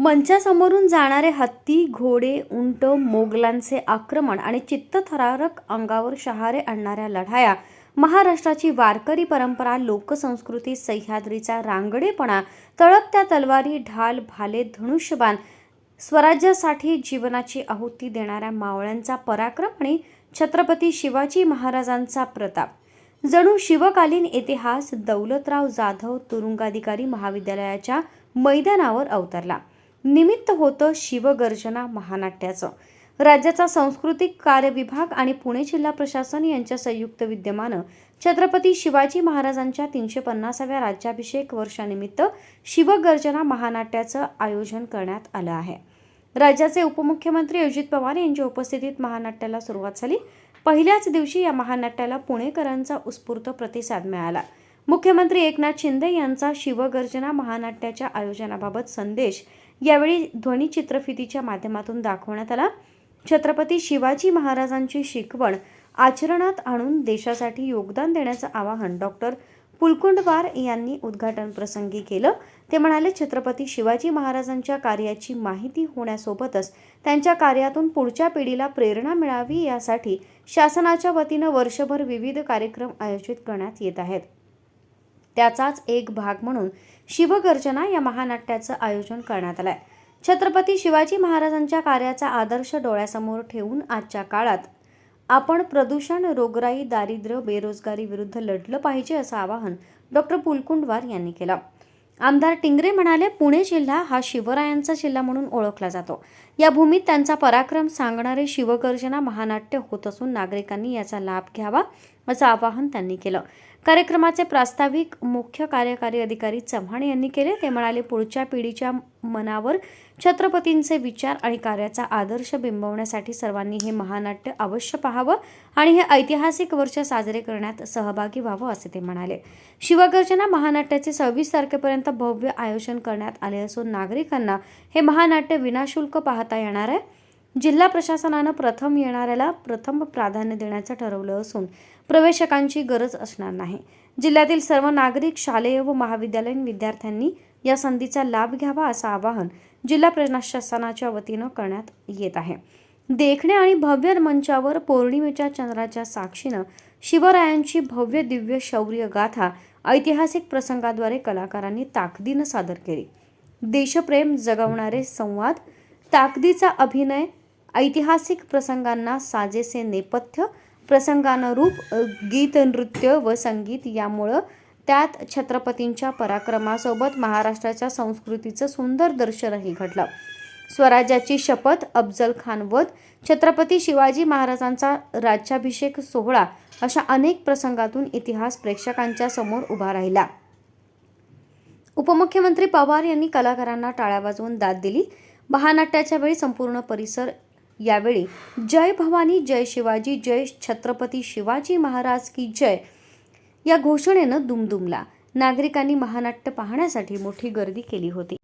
मंचासमोरून जाणारे हत्ती घोडे उंट मोगलांचे आक्रमण आणि चित्तथरारक अंगावर शहारे आणणाऱ्या लढाया महाराष्ट्राची वारकरी परंपरा लोकसंस्कृती सह्याद्रीचा रांगडेपणा तळपत्या तलवारी ढाल भाले धनुष्यबाण स्वराज्यासाठी जीवनाची आहुती देणाऱ्या मावळ्यांचा पराक्रम आणि छत्रपती शिवाजी महाराजांचा प्रताप. जणू शिवकालीन इतिहास दौलतराव जाधव तुरुंगाधिकारी महाविद्यालयाच्या मैदानावर अवतरला. निमित्त होतं शिवगर्जना महानाट्याचं. राज्याचा सांस्कृतिक कार्य विभाग आणि पुणे जिल्हा प्रशासन यांच्या संयुक्त विद्यमानं छत्रपती शिवाजी महाराजांच्या तीनशे पन्नासाव्या राज्याभिषेक वर्षानिमित्त शिवगर्जना महानाट्याचं आयोजन करण्यात आलं आहे. राज्याचे उपमुख्यमंत्री अजित पवार यांच्या उपस्थितीत महानाट्याला सुरुवात झाली. पहिल्याच दिवशी या महानाट्याला पुणेकरांचा उत्स्फूर्त प्रतिसाद मिळाला. मुख्यमंत्री एकनाथ शिंदे यांचा शिवगर्जना महानाट्याच्या आयोजनाबाबत संदेश यावेळी ध्वनी चित्रफितीच्या माध्यमातून दाखवण्यात आला. छत्रपती शिवाजी महाराजांची शिकवण आचरणात आणून देशासाठी योगदान देण्याचं आवाहन डॉक्टर पुलकुंडवार यांनी उद्घाटन प्रसंगी केलं. ते म्हणाले छत्रपती शिवाजी महाराजांच्या कार्याची माहिती होण्यासोबतच त्यांच्या कार्यातून पुढच्या पिढीला प्रेरणा मिळावी यासाठी शासनाच्या वतीनं वर्षभर विविध कार्यक्रम आयोजित करण्यात येत आहेत. त्याचाच एक भाग म्हणून शिवगर्जना या महानाट्याचं आयोजन करण्यात आलंय. छत्रपती शिवाजी महाराजांच्या कार्याचा आदर्श डोळ्यासमोर ठेवून आजच्या काळात आपण प्रदूषण रोगराई दारिद्र्य बेरोजगारी विरुद्ध लढलं पाहिजे असं आवाहन डॉक्टर पुलकुंडवार यांनी केलं. आमदार टिंगरे म्हणाले पुणे जिल्हा हा शिवरायांचा जिल्हा म्हणून ओळखला जातो. या भूमीत त्यांचा पराक्रम सांगणारे शिवगर्जना महानाट्य होत असून नागरिकांनी याचा लाभ घ्यावा असं आवाहन त्यांनी केलं. कार्यक्रमाचे प्रास्ताविक मुख्य कार्यकारी अधिकारी चव्हाण यांनी केले. ते म्हणाले पुढच्या पिढीच्या मनावर छत्रपतींचे विचार आणि कार्याचा आदर्श बिंबवण्यासाठी सर्वांनी हे महानाट्य अवश्य पाहावं आणि हे ऐतिहासिक वर्ष साजरे करण्यात सहभागी व्हावं असे ते म्हणाले. शिवगर्जना महानाट्याचे सव्वीस तारखेपर्यंत भव्य आयोजन करण्यात आले असून नागरिकांना हे महानाट्य विनाशुल्क पाहता येणार आहे. जिल्हा प्रशासनानं प्रथम येणाऱ्याला प्रथम प्राधान्य देण्याचं ठरवलं असून प्रवेशकांची गरज असणार नाही. जिल्ह्यातील सर्व नागरिक शालेय व महाविद्यालयीन विद्यार्थ्यांनी या संधीचा लाभ घ्यावा असं आवाहन जिल्हा प्रशासनाच्या वतीनं करण्यात येत आहे. देखणे आणि भव्य मंचावर पौर्णिमेच्या चंद्राच्या साक्षीनं शिवरायांची भव्य दिव्य शौर्य गाथा ऐतिहासिक प्रसंगाद्वारे कलाकारांनी ताकदीनं सादर केली. देशप्रेम जगवणारे संवाद ताकदीचा अभिनय ऐतिहासिक प्रसंगांना साजेसे नेपथ्य प्रसंगानुरूप गीत नृत्य व संगीत यामुळं त्यात छत्रपतींच्या पराक्रमासोबत महाराष्ट्राच्या संस्कृतीचं सुंदर दर्शनही घडलं. स्वराज्याची शपथ अफजल खान वध छत्रपती शिवाजी महाराजांचा राज्याभिषेक सोहळा अशा अनेक प्रसंगातून इतिहास प्रेक्षकांच्या समोर उभा राहिला. उपमुख्यमंत्री पवार यांनी कलाकारांना टाळ्या वाजवून दाद दिली. महानाट्याच्या वेळी संपूर्ण परिसर यावेळी जय भवानी जय शिवाजी जय छत्रपती शिवाजी महाराज की जय या घोषणेनं दुमदुमला. नागरिकांनी महानाट्य पाहण्यासाठी मोठी गर्दी केली होती.